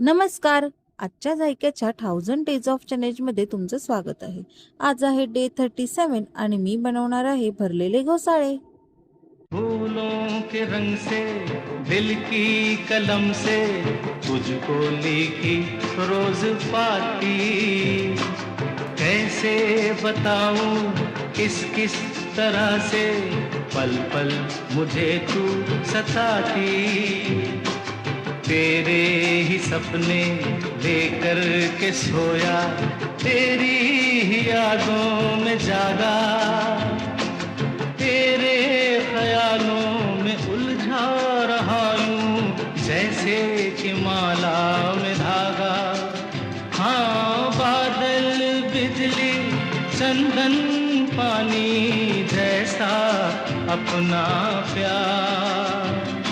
नमस्कार. आजच्या जायक्याच्या थाउजंड डेज़ ऑफ़ चॅलेंजमध्ये तुमचं स्वागत आहे. आज आहे डे थर्टी सेवन आणि मी बनवणार आहे भरलेले घोसाळे. फूलों के रंग से, दिल की कलम से, तुझको लिखी रोज पाती कैसे बताऊँ किस किस तरह से पल पल मुझे तू सताती। तेरे ही सपने लेकर के सोया, तेरी ही यादों में जागा, तेरे ख्यालों में उलझा रहा हूँ, जैसे कि माला में धागा। हाँ बादल, बिजली, चंदन, पानी जैसा अपना प्यार।